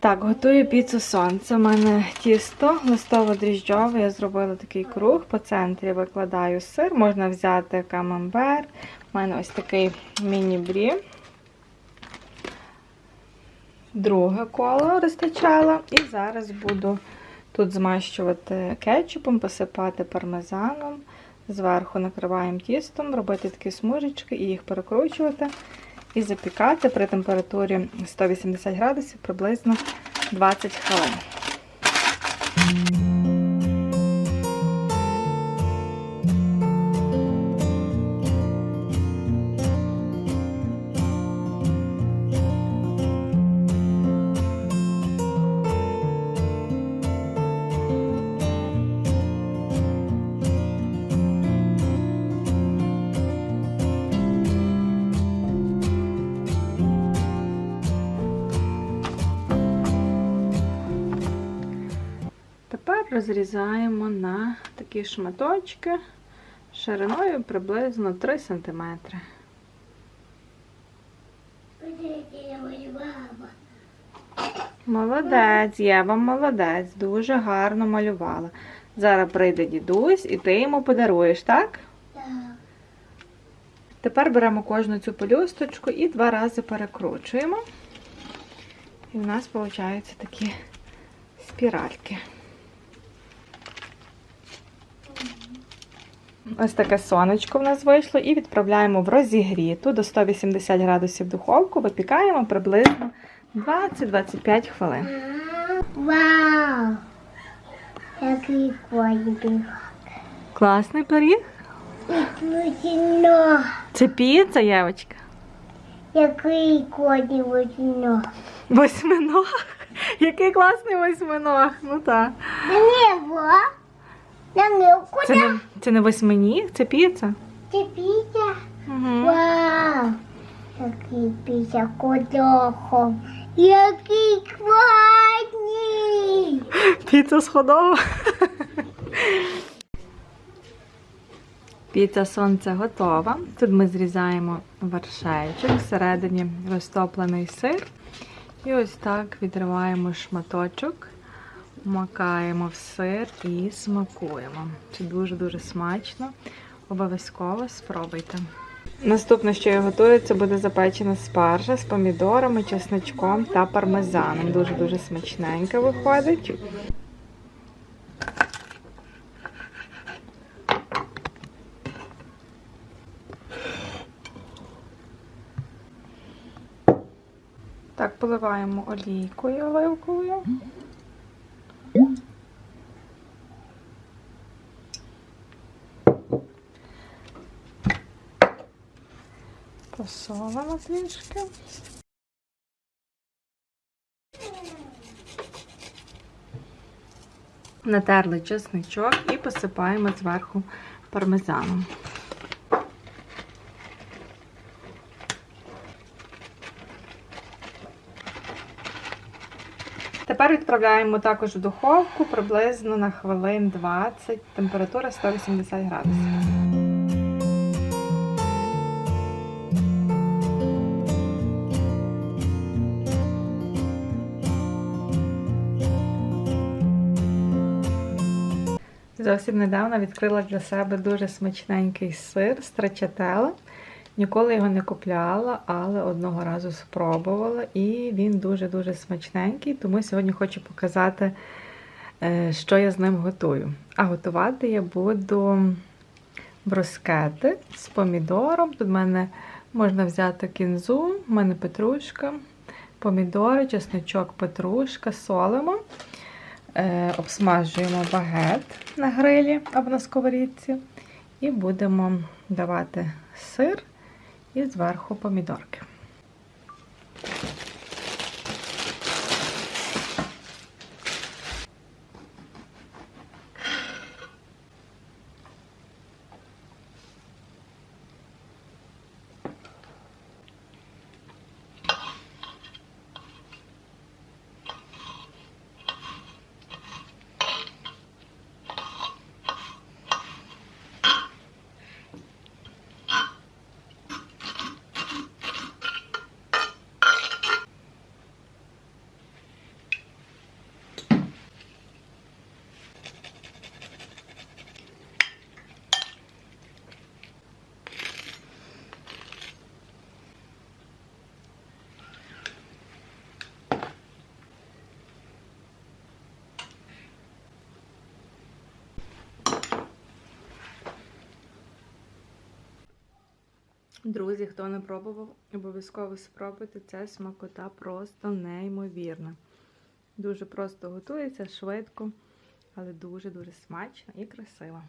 Так, готую піцу сонце. У мене тісто листово-дріжджове. Я зробила такий круг. По центрі викладаю сир. Можна взяти камамбер. У мене ось такий міні-брі. Друге коло розтачала. І зараз буду тут змащувати кетчупом, посипати пармезаном. Зверху накриваємо тістом, робити такі смужечки і їх перекручувати. І запікати при температурі 180 градусів приблизно 20 хвилин. Розрізаємо на такі шматочки шириною приблизно 3 см. Молодець, Єва, молодець, дуже гарно малювала. Зараз прийде дідусь і ти йому подаруєш, так? Так. Тепер беремо кожну цю пелюсточку і два рази перекручуємо. І в нас виходять такі спіральки. Ось таке сонечко в нас вийшло і відправляємо в розігріту до 180 градусів духовку, випікаємо приблизно 20-25 хвилин. Вау! Який коні Класний пиріг. Це піца, Євочка. Який коні вузьно. Восьминог. Який класний восьминог. Ну так. Небо. Це не, восьминіг, це піца. Це піся. Угу. Вау! Який піся кодохом. Який класний. Піца сходова. Піца сонце готова. Тут ми зрізаємо вершечок, всередині розтоплений сир. І ось так відриваємо шматочок, макаємо в сир і смакуємо. Це дуже-дуже смачно. Обов'язково спробуйте. Наступне, що я готую, це буде запечена спаржа з помідорами, чесночком та пармезаном. Дуже-дуже смачненько виходить. Так, поливаємо олійкою оливковою. Посолимо трішки. Натерли чесничок і посипаємо зверху пармезаном. Тепер відправляємо також в духовку приблизно на хвилин 20, температура 180 градусів. Зовсім недавно відкрила для себе дуже смачненький сир страчателла. Ніколи його не купляла, але одного разу спробувала, і він дуже-дуже смачненький, тому сьогодні хочу показати, е, що я з ним готую. А готувати я буду брускети з помідором. Тут в мене можна взяти кінзу, в мене петрушка, помідори, чесночок, петрушка, солимо. Е, обсмажуємо багет на грилі або на сковорідці. І будемо давати сир і зверху помідорки. Друзі, хто не пробував, обов'язково спробуйте. Це смакота просто неймовірна. Дуже просто готується, швидко, але дуже-дуже смачно і красиво.